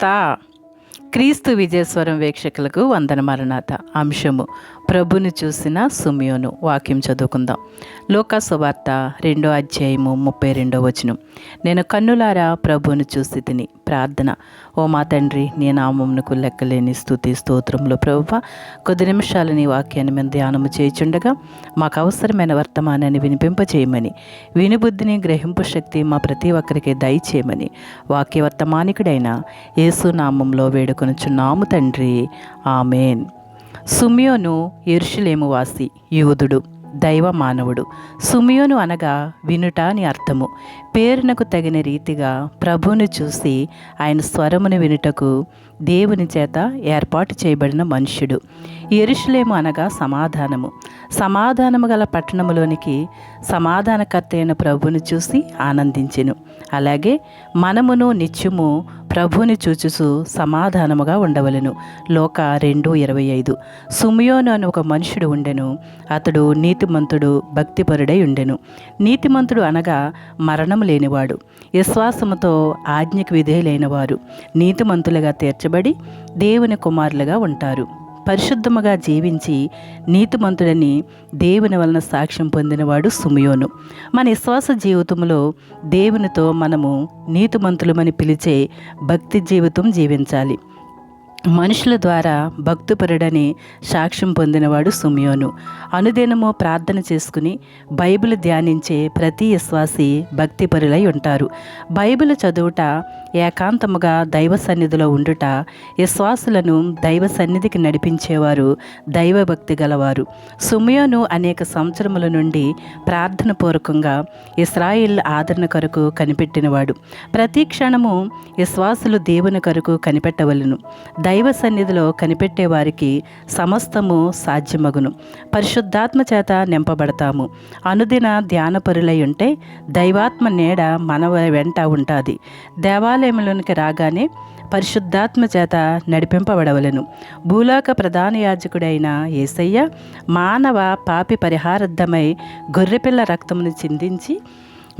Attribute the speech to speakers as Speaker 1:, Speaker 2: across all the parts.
Speaker 1: తా క్రీస్తు విజయస్వరం వీక్షకులకు వందన మరణాత అంశము. ప్రభుని చూసిన సుమియోను వాక్యం చదువుకుందాం. లోకా సువార్త రెండో అధ్యాయము ముప్పై రెండో వచనం. నేను కన్నులారా ప్రభువును చూసి తిని ప్రార్థన. ఓ మా తండ్రి నీ నామమునకు లెక్కలేని స్థుతి స్తోత్రంలో ప్రభువ. కొద్ది నిమిషాలు నీ వాక్యాన్ని మేము ధ్యానము చేయుచుండగా మాకు అవసరమైన వర్తమానాన్ని వినిపింపచేయమని వినుబుద్ధిని గ్రహింపు శక్తి మా ప్రతి ఒక్కరికి దయచేయమని వాక్య వర్తమానికుడైన యేసునామంలో వేడుకొనుచున్నాము తండ్రి. ఆమెన్. సుమియోను ఎరుషులేము వాసి యూదుడు. దైవ మానవుడు సుమియోను అనగా వినుట అని అర్థము. పేరునకు తగిన రీతిగా ప్రభువును చూసి ఆయన స్వరమును వినుటకు దేవుని చేత ఏర్పాటు చేయబడిన మనుష్యుడు. ఎరుషులేము అనగా సమాధానము. సమాధానము గల పట్టణములోనికి సమాధానకర్త అయిన ప్రభుని చూసి ఆనందించెను. అలాగే మనమును నిత్యము ప్రభుని చూచుచు సమాధానముగా ఉండవలెను. లోక రెండు ఇరవై ఐదు. సుమియోను అని ఒక మనుషుడు ఉండెను. అతడు నీతిమంతుడు భక్తిపరుడై ఉండెను. నీతిమంతుడు అనగా మరణం లేనివాడు. విశ్వాసముతో ఆజ్ఞకు విధేయులైన వారు నీతిమంతులుగా తీర్చబడి దేవుని కుమారులుగా ఉంటారు. పరిశుద్ధముగా జీవించి నీతిమంతుడని దేవుని వలన సాక్ష్యం పొందినవాడు సుమియోను. మన విశ్వాస జీవితంలో దేవునితో మనము నీతిమంతులమని పిలిచే భక్తి జీవితం జీవించాలి. మనుషుల ద్వారా భక్తుపరుడని సాక్ష్యం పొందినవాడు సుమియోను. అనుదినము ప్రార్థన చేసుకుని బైబిల్ ధ్యానించే ప్రతి విశ్వాసి భక్తిపరులై ఉంటారు. బైబిల్ చదువుట ఏకాంతముగా దైవ సన్నిధిలో ఉండుట విశ్వాసులను దైవ సన్నిధికి నడిపించేవారు దైవభక్తి గలవారు. సుమియోను అనేక సంవత్సరముల నుండి ప్రార్థన పూర్వకంగా ఇస్రాయిల్ ఆదరణ కొరకు కనిపెట్టినవాడు. ప్రతి క్షణము విశ్వాసులు దేవుని కొరకు కనిపెట్టవలను. దైవ సన్నిధిలో కనిపెట్టేవారికి సమస్తము సాధ్యమగును. పరిశుద్ధాత్మ చేత నింపబడతాము. అనుదిన ధ్యానపరులై ఉంటే దైవాత్మ నీడ మన వెంట ఉంటుంది. దేవాలయంలోనికి రాగానే పరిశుద్ధాత్మ చేత నడిపింపబడవలను. భూలోక ప్రధాన యాజకుడైన ఏసయ్య మానవ పాపి పరిహారార్థమై గొర్రెపిల్ల రక్తమును చిందించి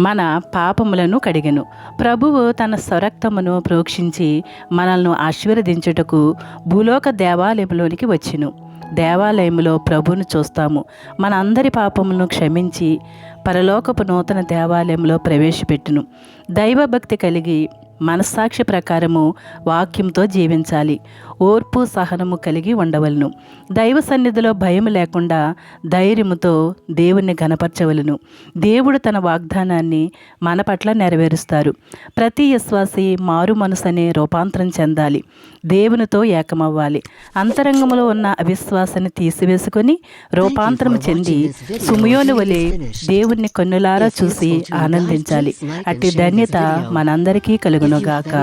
Speaker 1: మన పాపములను కడిగెను. ప్రభువు తన స్వరక్తమును ప్రోక్షించి మనల్ని ఆశీర్వదించుటకు భూలోక దేవాలయంలోనికి వచ్చెను. దేవాలయంలో ప్రభువును చూస్తాము. మన అందరి పాపములను క్షమించి పరలోకపు నూతన దేవాలయంలో ప్రవేశపెట్టును. దైవభక్తి కలిగి మనస్సాక్షి ప్రకారము వాక్యంతో జీవించాలి. ఓర్పు సహనము కలిగి ఉండవలను. దైవ సన్నిధిలో భయం లేకుండా ధైర్యముతో దేవుణ్ణి గనపరచవలను దేవుడు తన వాగ్దానాన్ని మన పట్ల నెరవేరుస్తారు. ప్రతి విశ్వాసి మారు మనసనే రూపాంతరం చెందాలి. దేవునితో ఏకమవ్వాలి. అంతరంగంలో ఉన్న అవిశ్వాసాన్ని తీసివేసుకొని రూపాంతరం చెంది సుమయోని వలె దేవుణ్ణి కన్నులారా చూసి ఆనందించాలి. అట్టి ధన్యత మనందరికీ కలుగునుగాక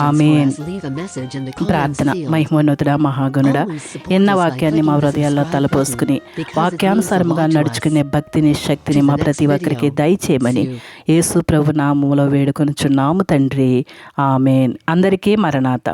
Speaker 1: ఆమెన్ ప్రార్థన మహిమోన్నతుడ మహాగణుడ ఎన్న వాక్యాన్ని మా హృదయాల్లో తలపోసుకుని వాక్యానుసారముగా నడుచుకునే భక్తిని శక్తిని మా ప్రతి ఒక్కరికి దయచేయమని యేసు ప్రభు నామములో వేడుకొనుచున్నాము తండ్రి ఆమెన్ అందరికీ మరణాత